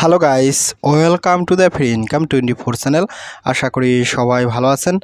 Hello guys welcome to the free income twenty four channel আশা করি সবাই ভালো আছেন।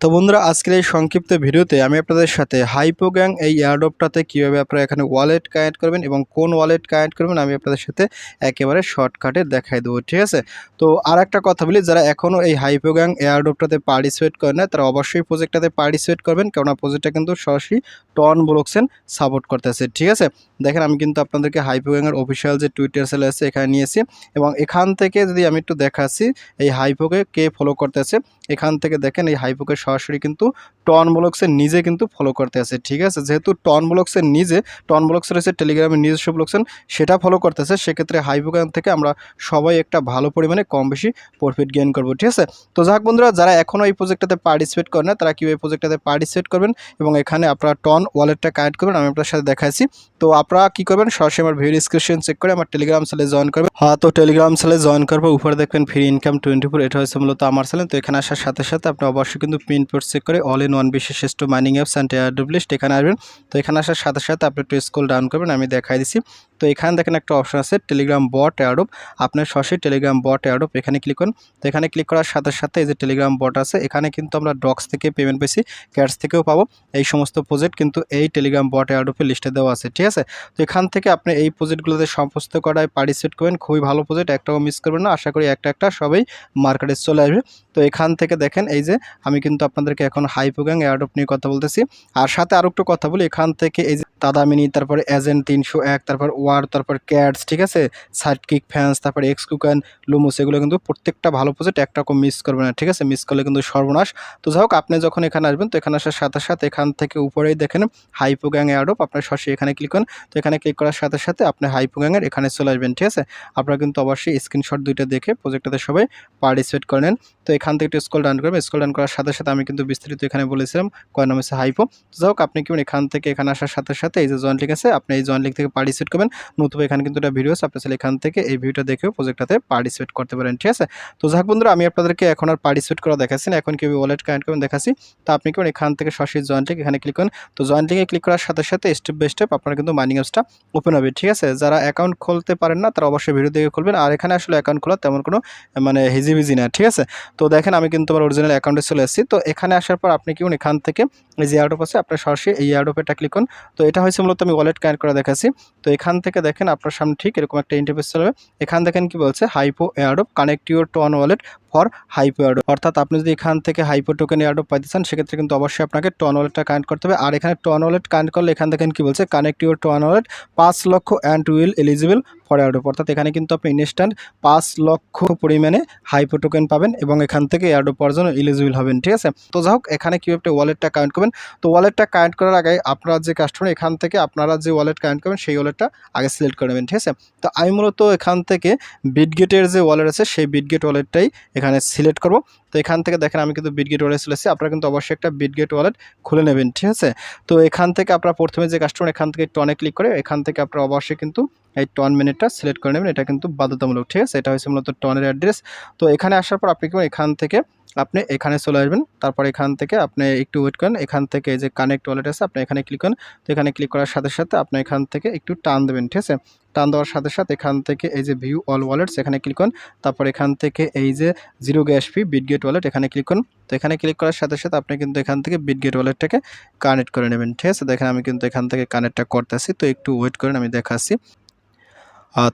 তো বন্ধুরা, আজকের এই সংক্ষিপ্ত ভিডিওতে আমি আপনাদের সাথে হাইপো গ্যাং এই এয়ারডপটাতে কীভাবে আপনারা এখানে ওয়ালেট কানেক্ট করবেন এবং কোন ওয়ালেট কানেক্ট করবেন, আমি আপনাদের সাথে একেবারে শর্টকাটে দেখাই দেবো, ঠিক আছে? তো আর একটা কথা বলি, যারা এখনও এই হাইপো গ্যাং এয়ারডপটাতে পার্টিসিপেট করেন না, তারা অবশ্যই প্রজেক্টটাতে পার্টিসিপেট করবেন, কেননা প্রজেক্টটা কিন্তু সরাসরি টন ব্লকসেন সাপোর্ট করতেছে, ঠিক আছে? দেখেন, আমি কিন্তু আপনাদেরকে হাইপো গ্যাংয়ের অফিসিয়াল যে টুইটার সেল আছে, এখানে নিয়েছি। এবং এখান থেকে যদি আমি একটু দেখাচ্ছি এই হাইপোকে কে ফলো করতেছে এখান থেকে দেখেন এই হাইপোকে সরাসরি কিন্তু টন ব্লকসের নিজে কিন্তু ফলো করতে আছে ঠিক আছে? যেহেতু টন ব্লকসের নিজে টন ব্লকসের রয়েছে টেলিগ্রামের নিজস্ব ব্লকসেন সেটা ফলো করতেছে সেক্ষেত্রে হাইপোকান থেকে আমরা সবাই একটা ভালো পরিমাণে কম বেশি প্রফিট গেইন করব, ঠিক আছে? তো যাক বন্ধুরা, যারা এখনও এই প্রজেক্টটাতে পার্টিসিপেট করেন না, তারা কীভাবে প্রজেক্টটাতে পার্টিসিপেট করবেন এবং এখানে আপনারা টন ওয়ালেটটা কানেক্ট করবেন, আমি আপনার সাথে দেখাচ্ছি। তো আপনারা কী করবেন, সরাসরি আমার ভিডিও ডিসক্রিপশন চেক করে আমার টেলিগ্রাম সেলে জয়েন করবেন। হ্যাঁ তো টেলিগ্রাম সেলে জয়েন করব, উপরে দেখবেন ফ্রি ইনকাম টোয়েন্টি ফোর এটা হয়েছে মূলত আমার চ্যানেল তো এখানে আসার সাথে সাথে আপনি অবশ্যই কিন্তু পিন পোর্ট চেক করে অল ইন ওয়ান বিশেষিষ্ট মাইনিং অ্যাপস অ্যান্ড এয়ারডব্লিস্ট এখানে আসবেন। তো এখানে আসার সাথে সাথে আপনি একটু স্কুল ডাউন করবেন, আমি দেখাই দিচ্ছি তো এখানে দেখেন একটা অপশন আছে টেলিগ্রাম বট অ্যাডোপ আপনার সরাসরি টেলিগ্রাম বট অ্যাডোপ এখানে ক্লিক করুন। তো এখানে ক্লিক করার সাথে সাথে এই যে টেলিগ্রাম বট আছে, এখানে কিন্তু আমরা ডক্স থেকে পেমেন্ট পেয়েছি ক্যাটস থেকেও পাবো। এই সমস্ত প্রজেক্ট কিন্তু এই টেলিগ্রাম বট অ্যাডোপে লিস্টে দেওয়া আছে, ঠিক আছে? তো এখান থেকে আপনি এই প্রজেক্টগুলোতে সমস্ত করায় পার্টিসিপেট করবেন, খুবই ভালো প্রজেক্ট একটাও মিস করবেন না। আশা করি একটা একটা সবাই মার্কেটে চলে আসবে। তো এখান থেকে দেখেন এই যে, আমি কিন্তু আপনাদেরকে এখন হাইপোগ্যাং অ্যাডোপ নিয়ে কথা বলতেছি। আর সাথে আরও একটু কথা বলি, এখান থেকে এই যে দাদামিনি তারপরে এজেন্ট তিনশো এক, তারপর ওয়ার তারপর ক্যাটস ঠিক আছে? সাইডকিক ফ্যান্স তারপর এক্স কুকান লুমুস এগুলো কিন্তু প্রত্যেকটা ভালো প্রজেক্ট একটা কম মিস করবে না, ঠিক আছে? মিস করলে কিন্তু সর্বনাশ। তো যাই হোক, আপনি যখন এখানে আসবেন, তো এখানে আসার সাথে সাথে এখান থেকে উপরেই দেখেন হাইপোগ্যাং এয়ারডপ আপনার সরাসরি এখানে ক্লিক করুন। তো এখানে ক্লিক করার সাথে সাথে আপনি হাইপোগ্যাংয়ের এখানে চলে আসবেন, ঠিক আছে? আপনারা কিন্তু অবশ্যই স্ক্রিনশট দুইটা দেখে প্রজেক্টটাতে সবাই পার্টিসিপেট করে নেন। তো এখান থেকে একটু স্কল ডাউন করবেন। স্কল ডাউন করার সাথে সাথে আমি কিন্তু বিস্তারিত এখানে বলেছিলাম, কয় নাম হচ্ছে হাইপো যাই হোক, আপনি কি এখান থেকে এখানে আসার সাথে সাথে এই যে জয়েন্ট লিঙ্ক আছে, আপনি এই জয়েন্ট লিঙ্ক থেকে পার্টিসিপেট করবেন। নতুবা এখানে কিন্তু একটা ভিডিও আছে আপনি চাইলে এখান থেকে এই ভিডিওটা দেখেও প্রজেক্টটাতে পার্টিসিপেট করতে পারেন, ঠিক আছে? তো যাক বন্ধুরা, আমি আপনাদেরকে এখন আর পার্টিসিপেট করা দেখাচ্ছি না, এখন কীভাবে ওয়ালেট কানেক্ট করবেন দেখাচ্ছি। তো আপনি কি এখান থেকে সরাসরি জয়েন্ট লিঙ্ক এখানে ক্লিক করুন। তো জয়েন্ট লিঙ্কে ক্লিক করার সাথে সাথে স্টেপ বাই স্টেপ আপনার কিন্তু মাইনিং অ্যাপসটা ওপেন হবে, ঠিক আছে? যারা অ্যাকাউন্ট খুলতে পারেন না, তারা অবশ্যই ভিডিও দেখে খুলবেন। আর এখানে আসলে অ্যাকাউন্ট খোলা তেমন কোনো মানে হিজিবিজি না, ঠিক আছে? তো দেখেন আমি কিন্তু আমার অরিজিনাল অ্যাকাউন্টে চলে এসেছি। তো এখানে আসার পর আপনি কি করুন এখান থেকে এই যে এয়ারডপ আছে আপনার সরাসরি এই এয়ারডপেটা ক্লিক করুন। তো এটা হয়েছে মূলত আমি ওয়ালেট কানেক্ট করা দেখাচ্ছি। তো এখান থেকে দেখেন আপনার সামনে ঠিক এরকম একটা ইন্টারফেস চলবে এখান দেখেন কি বলছে? Hypo airdrop connect your to on wallet for hypo airdrop অর্থাৎ আপনি যদি এখান থেকে হাইপো টোকেন এয়ারডপ পাইতে চান, সেক্ষেত্রে কিন্তু অবশ্যই আপনাকে টন ওয়ালেটটা কানেক্ট করতে হবে। আর এখানে টন ওয়ালেট কানেক্ট করলে এখান দেখেন কি বলছে? কানেক্ট ইউর টন ওয়ালেট পাঁচ লক্ষ and will eligible for airdrop অর্থাৎ এখানে কিন্তু আপনি ইনস্ট্যান্ট পাঁচ লক্ষ পরিমাণে হাইপো টোকেন পাবেন এবং এখান থেকে এয়ারডপ পাওয়ার জন্য এলিজিবল হবেন, ঠিক আছে? তো যাই হোক, এখানে কীভাবে ওয়ালেটটা কানেক্ট করবেন? তো ওয়ালেটটা কানেক্ট করার আগে আপনারা যে কাস্টমার এখান থেকে আপনারা যে ওয়ালেট কানেক্ট করবেন, সেই ওয়ালেটটা আগে সিলেক্ট করে নেবেন ঠিক আছে? তো আমি মূলত এখান থেকে বিটগেটের যে ওয়ালেট আছে সেই বিটগেট ওয়ালেটটাই এখানে সিলেক্ট করব। তো এখান থেকে দেখেন আমি কিন্তু বিটগেট ওয়ালেট চলেছি আপনারা কিন্তু অবশ্যই একটা বিটগেট ওয়ালেট খুলে নেবেন ঠিক আছে? তো এখান থেকে আপনারা প্রথমে যে কাস্টমার এখান থেকে টনে ক্লিক করে এখান থেকে আপনারা অবশ্যই কিন্তু এই টন মিনিটটা সিলেক্ট করে নেবেন। এটা কিন্তু বাধ্যতামূলক ঠিক আছে? এটা হচ্ছে মূলত টনের অ্যাড্রেস তো এখানে আসার পর আপনি কি করবেন, এখান থেকে আপনি এখানে চলে আসবেন। তারপর এখান থেকে আপনি একটু ওয়েট করেন। এখান থেকে যে কানেক্ট ওয়ালেট আছে, আপনি এখানে ক্লিক করেন। তো এখানে ক্লিক করার সাথে সাথে আপনি এখান থেকে একটু টান দেবেন, ঠিক আছে? টান দেওয়ার সাথে সাথে এখান থেকে এই যে ভিউ অল ওয়ালেটস এখানে ক্লিক করুন। তারপর এখান থেকে এই যে zero gas fee Bitget wallet এখানে ক্লিক করুন। তো এখানে ক্লিক করার সাথে সাথে আপনি কিন্তু এখান থেকে বিটগেট ওয়ালেটটাকে কানেক্ট করে নেবেন, ঠিক আছে? দেখেন আমি কিন্তু এখান থেকে কানেক্টটা করতেছি। তো একটু ওয়েট করেন, আমি দেখাচ্ছি।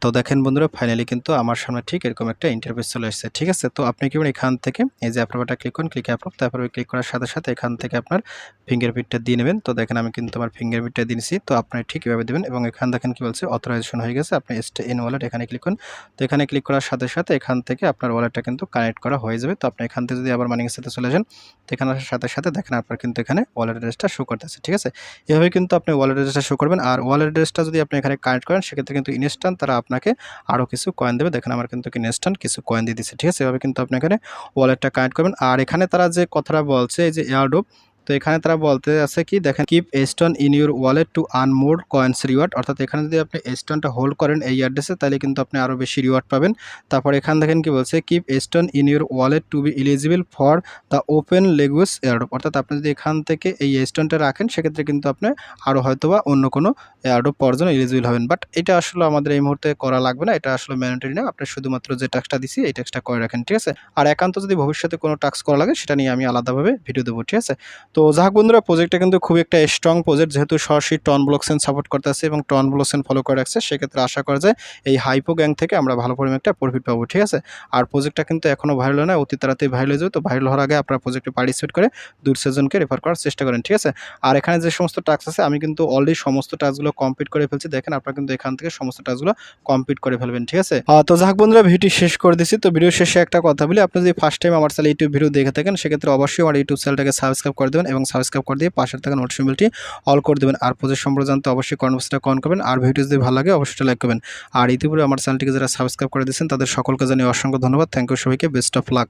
তো দেখেন বন্ধুরা ফাইনালি কিন্তু আমার সামনে ঠিক এরকম একটা ইন্টারভিউ চলে এসেছে, ঠিক আছে? তো আপনি কি এখান থেকে, এই যে অ্যাপ্রোভটা ক্লিক করুন ক্লিক অ্যাপ্রোভ তারপরে ক্লিক করার সাথে সাথে এখান থেকে আপনার ফিঙ্গারপ্রিন্টটা দিয়ে নেবেন। তো দেখেন আমি কিন্তু আমার ফিঙ্গারপ্রিন্টটা দিয়েছি তো আপনি ঠিক এভাবে দেবেন এবং এখান দেখেন কি বলছে অথরাইজেশন হয়ে গেছে, আপনি স্টে ইন ওয়ালেট এখানে ক্লিক করুন। তো এখানে ক্লিক করার সাথে সাথে এখান থেকে আপনার ওয়ালেটটা কিন্তু কানেক্ট করা হয়ে যাবে। তো আপনি এখান থেকে যদি আবার মানিংয়ের সাথে চলে যান, তো এখানে আসার সাথে সাথে দেখেন আপনার কিন্তু এখানে ওয়ালেট অ্যাড্রেসটা শো করতেছে, ঠিক আছে? এভাবে কিন্তু আপনি ওয়ালেট অ্যাড্রেসটা শো করবেন, আর ওয়ালেট অ্যাড্রেসটা যদি আপনি এখানে কানেক্ট করেন, সেক্ষেত্রে কিন্তু ইনস্ট্যান্ট আপনাকে আরও কিছু কয়েন দেবে। দেখেন আমার কিন্তু ইনস্ট্যান্ট কিছু কয়েন দিয়ে দিচ্ছে ঠিক আছে? এভাবে কিন্তু আপনি এখানে ওয়ালেটটা কানেক্ট করবেন। আর এখানে তারা যে কথাটা বলছে, এই যে এয়ারডোপ তো এখানে তারা বলতে আছে কি, দেখেন keep stone in your wallet to earn more coins reward অর্থাৎ এখানে যদি আপনি স্টোনটা হোল্ড করেন এই অ্যাড্রেসে তাহলে কিন্তু আপনি আরও বেশি রিওয়ার্ড পাবেন। তারপর এখান দেখেন কি বলছে keep stone in your wallet to be eligible for the open league airdrop অর্থাৎ আপনি যদি এখান থেকে এই স্টোনটা রাখেন, সেক্ষেত্রে কিন্তু আপনি আরও হয়তো বা অন্য কোনো এয়ারডপ পাওয়ার জন্য এলিজিবল হবেন। বাট এটা আসলে আমাদের এই মুহূর্তে করা লাগবে না, এটা আসলে ম্যান্ডেটরি না। আপনি শুধুমাত্র যে টাস্কটা দিছি, এই টাস্কটা করে রাখেন, ঠিক আছে? আর একান্ত যদি ভবিষ্যতে কোনো টাস্ক করা লাগে, সেটা নিয়ে আমি আলাদাভাবে ভিডিও দেবো, ঠিক আছে? তো যাক বন্ধুরা প্রজেক্টটা কিন্তু খুব একটা স্ট্রং প্রজেক্ট যেহেতু সরাসরি টন ব্লকসেন সাপোর্ট করতেছে এবং টন ব্লকসেন ফলো করে রাখছে, সেক্ষেত্রে আশা করা যায় এই হাইপো গ্যাং থেকে আমরা ভালো পরিমাণ একটা প্রফিট পাবো, ঠিক আছে? আর প্রজেক্টটা কিন্তু এখনও ভাইরাল না, অতি তাড়াতাড়ি ভাইরাল হয়ে যাবে, তো ভাইরাল হওয়ার আগে আপনারা প্রজেক্টে পার্টিসিপেট করে দূর সেজনকে রেফার করার চেষ্টা করেন, ঠিক আছে? আর এখানে যে সমস্ত টাস্ক আছে, আমি কিন্তু অলরেডি সমস্ত টাস্কগুলো কমপ্লিট করে ফেলছি, দেখেন আপনারা কিন্তু এখান থেকে সমস্ত টাস্কগুলো কমপ্লিট করে ফেলবেন, ঠিক আছে? তো যাক বন্ধুরা ভিডিওটি শেষ করে দিচ্ছি তো ভিডিও শেষে একটা কথা বলি, আপনি যদি ফার্স্ট টাইম আমার চ্যানেল ইউটিউব ভিডিও দেখে থাকেন, সেক্ষেত্রে অবশ্যই আমার ইউটিউব চ্যানেলটাকে সাবস্ক্রাইব করে দেবেন। এবং সাবস্ক্রাইব করে দিয়ে পাশের থাকা নোটিফিকেশনটি অল করে দেবেন। আর প্রজেক্ট সম্পর্কে জানতে অবশ্যই কনভার্সটা কন করবেন। আর ভিডিও যদি ভালো লাগে, অবশ্যই লাইক করবেন। আর ইতিপূর্বে আমার চ্যানেলটিকে যারা সাবস্ক্রাইব করে দিয়েছেন, তাদের সকলকে জানিয়ে অসংখ্য ধন্যবাদ। থ্যাংক ইউ সবাইকে। Best of luck